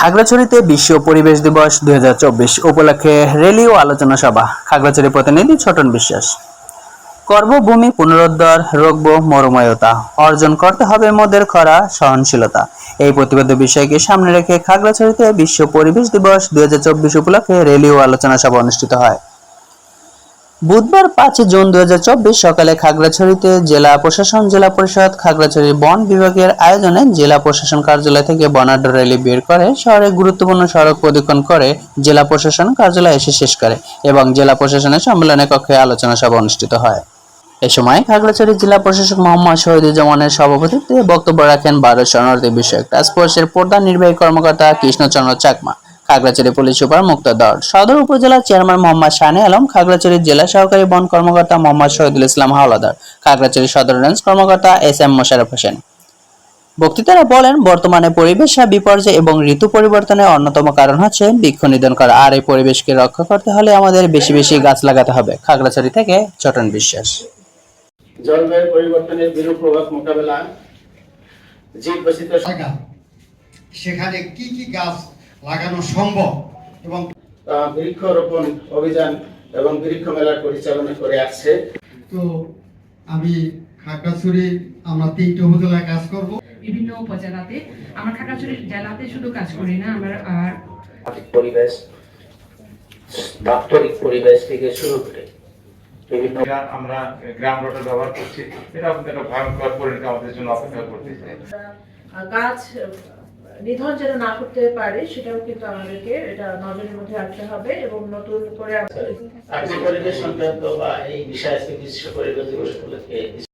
খাগড়াছড়িতে বিশ্ব পরিবেশ দিবস দুই হাজার চব্বিশ উপলক্ষে রেলি ও আলোচনা সভা, খাগড়াছড়ি প্রতিনিধি ছোটন বিশ্বাস। কর্মভূমি পুনরুদ্ধার, রোগব মরুময়তা, অর্জন করতে হবে মোদের খরা সহনশীলতা। এই প্রতিবাদ বিষয়কে সামনে রেখে খাগড়াছড়িতে বিশ্ব পরিবেশ দিবস দুই হাজার চব্বিশ উপলক্ষে র্যালি ও আলোচনা সভা অনুষ্ঠিত হয়। বুধবার পাঁচ জুন দুই হাজার চব্বিশ সকালে খাগড়াছড়িতে জেলা প্রশাসন, জেলা পরিষদ খাগড়াছড়ি বন বিভাগের আয়োজনে জেলা প্রশাসন কার্যালয় থেকে বর্ণাঢ্য র্যালি বের করে শহরে গুরুত্বপূর্ণ সড়ক প্রদক্ষিণ করে জেলা প্রশাসন কার্যালয়ে এসে শেষ করে এবং জেলা প্রশাসনের সম্মেলনে কক্ষে আলোচনা সভা অনুষ্ঠিত হয়। এ সময় খাগড়াছড়ি জেলা প্রশাসক মোহাম্মদ শহীদুজ্জামানের সভাপতিত্বে বক্তব্য রাখেন ভারত শরণার্থী বিষয়ক। টাস্কফোর্সের প্রধান নির্বাহী কর্মকর্তা কৃষ্ণচন্দ্র চাকমা। খাগড়াছড়ি পুলিশ সুপার মুক্তাদর সদর উপজেলার চেয়ারম্যান মোহাম্মদ শানে আলম খাগড়াছড়ি জেলা সহকারী বন কর্মকর্তা মোহাম্মদ শহীদুল ইসলাম হাওলাদার খাগড়াছড়ি সদর রেঞ্জ কর্মকর্তা এস এম মোশারফ হোসেন। বক্তৃতারা বলেন বর্তমানে পরিবেশ বিপর্যয় এবং ঋতু পরিবর্তনের অন্যতম কারণ হচ্ছে বৃক্ষ নিধন করা। আর এই পরিবেশকে রক্ষা করতে হলে আমাদের বেশি বেশি গাছ লাগাতে হবে। খাগড়াছড়ি থেকে চটন বিশ্বাস। জলবায়ু পরিবর্তনের বিরূপ প্রভাব মোকাবেলা জীব বৈচিত্র্য সেখানে কি কি গাছ লাগানো সম্ভব এবং বৃক্ষরোপণ অভিযান এবং বৃক্ষ মেলার পরিচালনা করে আসছে। তো আমি খাগড়াছড়ি আমরা তিনটে উপজেলায় কাজ করব। বিভিন্ন উপজেলাতে। আমরা খাগড়াছড়ি জেলাতে শুধু কাজ করি না আমরা আর পরিবেশ দাপ্তরিক পরিবেশ থেকে শুরু করে বিভিন্ন আমরা গ্রাম রোডের ব্যবহার করছি। এটা ভয়ঙ্কর পরিণতি আমাদের জন্য অপেক্ষা করতেছে। গাছ নিধন যেন না করতে পারে, সেটাও কিন্তু আমাদেরকে এটা নজরের মধ্যে রাখতে হবে এবং নতুন করে পরিবেশ সংক্রান্ত বা এই বিষয়ে পরিবেশ দিবস উপলক্ষে